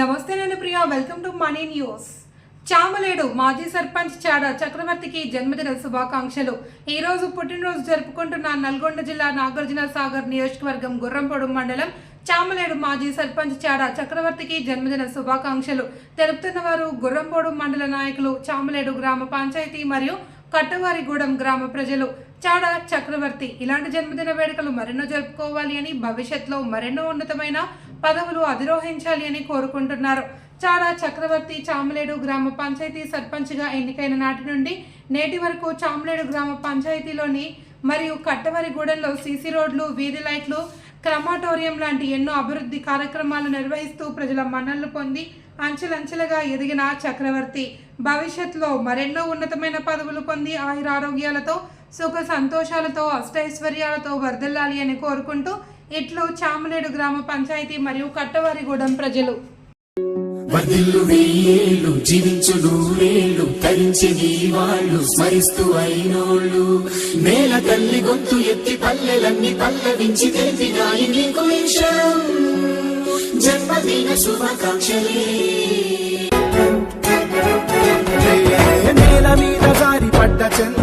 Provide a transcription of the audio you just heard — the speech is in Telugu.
నమస్తే నేను Priya welcome to money news Chamaledu మాజీ సర్పంచ్ చాడ చక్రవర్తికి జన్మదిన శుభాకాంక్షలు. ఈ రోజు పుట్టినరోజు జరుపుకుంటున్న నల్గొండ జిల్లా నాగార్జున సాగర్ నియోజకవర్గం గుర్రంపొడు మండలం చామలేడు మాజీ సర్పంచ్ చాడ చక్రవర్తికి జన్మదిన శుభాకాంక్షలు. తెలుపుతున్న వారు గుర్రంపోడు మండల నాయకులు చామలేడు గ్రామ పంచాయతీ మరియు కట్టవారిగూడెం గ్రామ ప్రజలు. చాడ చక్రవర్తి ఇలాంటి జన్మదిన వేడుకలు మరెన్నో జరుపుకోవాలి అని భవిష్యత్తులో మరెన్నో ఉన్నతమైన పదవులు అధిరోహించాలి అని కోరుకుంటున్నారు. చాడా చక్రవర్తి చామలేడు గ్రామ పంచాయతీ సర్పంచ్గా ఎన్నికైన నాటి నుండి నేటి వరకు చామలేడు గ్రామ పంచాయతీలోని మరియు కట్టవరిగూడెంలో సీసీ రోడ్లు వీధి లైట్లు క్రమాటోరియం లాంటి ఎన్నో అభివృద్ధి కార్యక్రమాలు నిర్వహిస్తూ ప్రజల మన్నలు పొంది అంచెలంచెలుగా ఎదిగిన చక్రవర్తి. భవిష్యత్తులో మరెన్నో ఉన్నతమైన పదవులు పొంది ఆయురారోగ్యాలతో సుఖ సంతోషాలతో అష్టైశ్వర్యాలతో వర్ధిల్లాలి అని కోరుకుంటూ ఇట్లు చాములేడు గ్రామ పంచాయతీ మరియు కట్టవారిగూడెం ప్రజలు. వర్ధిల్లు వెయ్యేళ్ళు జీవించు నూరేళ్ళు తరించి వాళ్ళు స్మరిస్తూ అయినోళ్ళు. నేల తల్లి గొంతు ఎత్తి పల్లెలన్నీ పల్లవించి తెలిపినాయి నీకు జన్మదిన శుభాకాంక్షలే. నేల మీద జారి పడ్డ చంద్ర